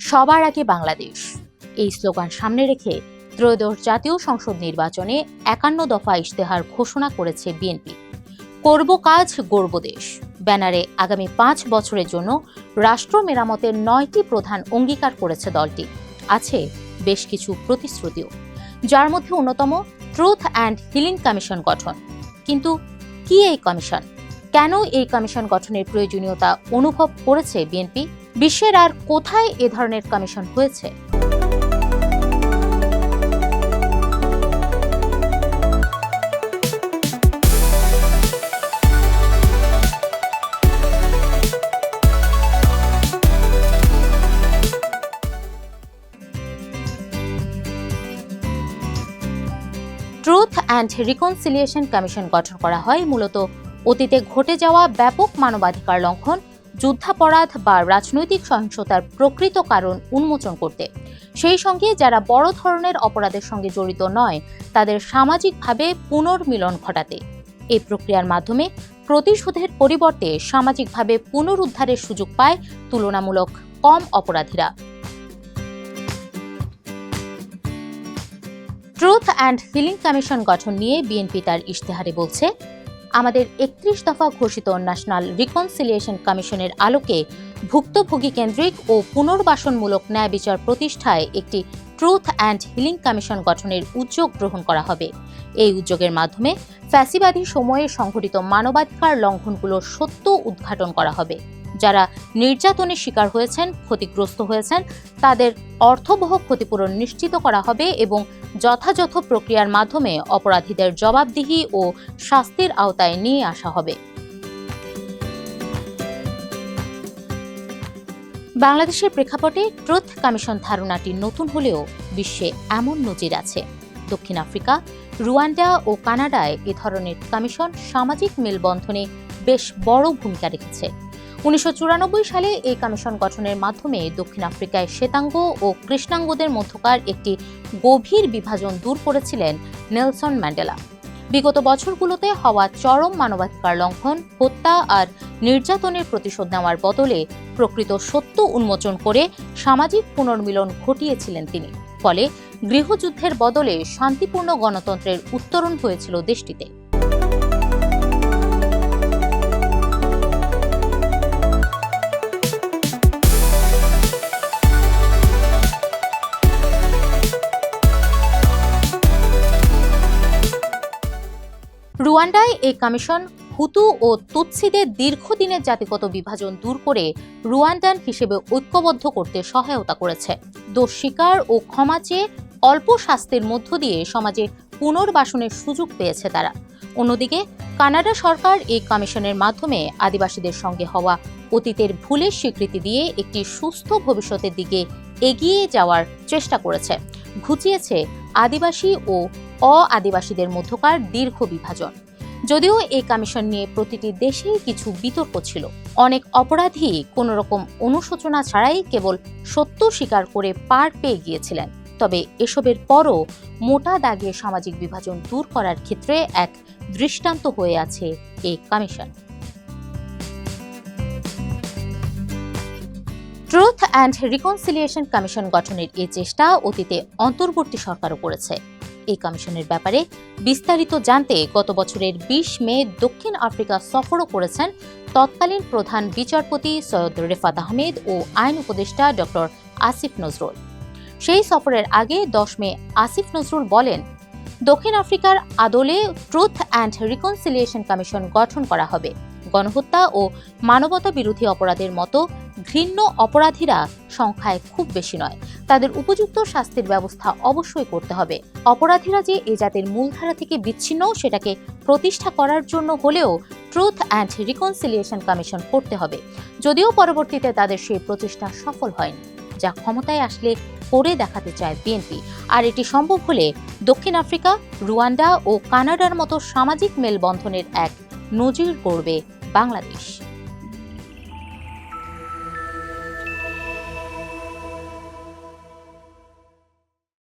সবার আগে বাংলাদেশ। এই স্লোগান সামনে রেখে ত্রয়োদশ জাতীয় সংসদ নির্বাচনে একান্ন দফা ইশতেহার ঘোষণা করেছে বিএনপি। করব কাজ গর্ব দেশ। ব্যানারে আগামী পাঁচ বছরের জন্য রাষ্ট্র মেরামতের নয়টি প্রধান অঙ্গীকার করেছে দলটি। আছে বেশ কিছু প্রতিশ্রুতিও, যার মধ্যে অন্যতম ট্রুথ অ্যান্ড হিলিং কমিশন গঠন। কিন্তু কি এই কমিশন? কেন এই কমিশন গঠনের প্রয়োজনীয়তা অনুভব করেছে বিএনপি? বিশ্বের আর কোথায় এ ধরনের কমিশন হয়েছে? ট্রুথ অ্যান্ড রিকনসিলিয়েশন কমিশন গঠন করা হয়। মূলত অতীতে ঘটে যাওয়া ব্যাপক মানবাধিকার লঙ্ঘন যুদ্ধাপরাধ বা রাজনৈতিক সহিংসতার প্রকৃত কারণ উন্মোচন করতে। সেই সঙ্গে যারা বড় ধরনের অপরাধের সঙ্গে জড়িত নয়, তাদের সামাজিকভাবে পুনর্মিলন ঘটাতে। এই প্রক্রিয়ার মাধ্যমে প্রতিশোধের পরিবর্তে সামাজিকভাবে পুনরুদ্ধারের সুযোগ পায় তুলনামূলক কম অপরাধীরা। ট্রুথ অ্যান্ড হিলিং কমিশন গঠন নিয়ে বিএনপি তার ইশতেহারে বলছে আমাদের একত্রিশ দফা ঘোষিত ন্যাশনাল রিকনসিলিয়েশন কমিশনের আলোকে ভুক্তভোগী কেন্দ্রিক ও পুনর্বাসনমূলক ন্যায় বিচার প্রতিষ্ঠায় একটি ট্রুথ অ্যান্ড হিলিং কমিশন গঠনের উদ্যোগ গ্রহণ করা হবে। এই উদ্যোগের মাধ্যমে ফ্যাসিবাদী সময়ে সংঘটিত মানবাধিকার লঙ্ঘনগুলোর সত্য উদ্ঘাটন করা হবে। যারা নির্যাতনের শিকার হয়েছেন, ক্ষতিগ্রস্ত হয়েছেন, তাদের অর্থবহ ক্ষতিপূরণ নিশ্চিত করা হবে এবং যথাযথ প্রক্রিয়ার মাধ্যমে অপরাধীদের জবাবদিহি ও শাস্তির আওতায় নিয়ে আসা হবে। বাংলাদেশের প্রেক্ষাপটে ট্রুথ কমিশন ধারণাটি নতুন হলেও বিশ্বে এমন নজির আছে। দক্ষিণ আফ্রিকা, রুয়ান্ডা ও কানাডায় এ ধরনের কমিশন সামাজিক মেলবন্ধনে বেশ বড় ভূমিকা রেখেছে। উনিশশো চুরানব্বই সালে এই কমিশন গঠনের মাধ্যমে দক্ষিণ আফ্রিকায় শ্বেতাঙ্গ ও কৃষ্ণাঙ্গদের মধ্যকার একটি গভীর বিভাজন দূর করেছিলেন নেলসন ম্যান্ডেলা। বিগত বছরগুলোতে হওয়া চরম মানবাধিকার লঙ্ঘন, হত্যা আর নির্যাতনের প্রতিশোধ নেওয়ার বদলে প্রকৃত সত্য উন্মোচন করে সামাজিক পুনর্মিলন ঘটিয়েছিলেন তিনি। ফলে গৃহযুদ্ধের বদলে শান্তিপূর্ণ গণতন্ত্রের উত্তরণ হয়েছিল দেশটিতে। রুয়ান্ডায় এই কমিশন হুতু ও তুৎসিদের দীর্ঘদিনের জাতিগত বিভাজন দূর করে রুয়ান্ডান হিসেবে ঐক্যবদ্ধ করতে সহায়তা করেছে। দোষ স্বীকার ও ক্ষমা চেয়ে অল্প শাস্তির মধ্য দিয়ে সমাজে পুনর্বাসনের সুযোগ পেয়েছে তারা। অন্যদিকে, কানাডা সরকার এই কমিশনের মাধ্যমে আদিবাসীদের সঙ্গে হওয়া অতীতের ভুলের স্বীকৃতি দিয়ে একটি সুস্থ ভবিষ্যতের দিকে এগিয়ে যাওয়ার চেষ্টা করেছে। ঘুচিয়েছে আদিবাসী ও অ আদিবাসীদের মধ্যকার দীর্ঘ বিভাজন। যদিও এই কমিশন নিয়ে প্রতিটি দেশেই কিছু বিতর্ক ছিল। অনেক অপরাধী কোনো রকম অনুশোচনা ছাড়াই কেবল সত্য স্বীকার করে পার পেয়ে গিয়েছিলেন। তবে এসবের পরও মোটা দাগে সামাজিক বিভাজন দূর করার ক্ষেত্রে এক দৃষ্টান্ত হয়ে আছে এই commission. Truth and reconciliation commission গঠনের এই চেষ্টা অতীতে অন্তর্বর্তী সরকারও করেছে। এই কমিশনের ব্যাপারে বিস্তারিত জানতে গত বছরের বিশ মে দক্ষিণ আফ্রিকা সফরও করেছেন তৎকালীন প্রধান বিচারপতি সৈয়দ রেফাত আহমেদ ও আইন উপদেষ্টা ডক্টর আসিফ নজরুল। সেই সফরের আগে দশ মে আসিফ নজরুল বলেন, দক্ষিণ আফ্রিকার আদলে ট্রুথ অ্যান্ড রিকনসিলিয়েশন কমিশন গঠন করা হবে। গণহত্যা ও মানবতা বিরোধী অপরাধের মতো ঘৃণ্য অপরাধীরা সংখ্যায় খুব বেশি নয়। তাদের উপযুক্ত শাস্তির ব্যবস্থা অবশ্যই করতে হবে। অপরাধীরা যে এ জাতির মূলধারা থেকে বিচ্ছিন্ন, সেটাকে প্রতিষ্ঠা করার জন্য হলেও ট্রুথ অ্যান্ড রিকনসিলিয়েশন কমিশন করতে হবে। যদিও পরবর্তীতে তাদের সেই প্রচেষ্টা সফল হয়নি। যা ক্ষমতায় আসলে করে দেখাতে চায় বিএনপি। আর এটি সম্ভব হলে দক্ষিণ আফ্রিকা, রুয়ান্ডা ও কানাডার মতো সামাজিক মেলবন্ধনের এক নজির গড়বে বাংলাদেশ।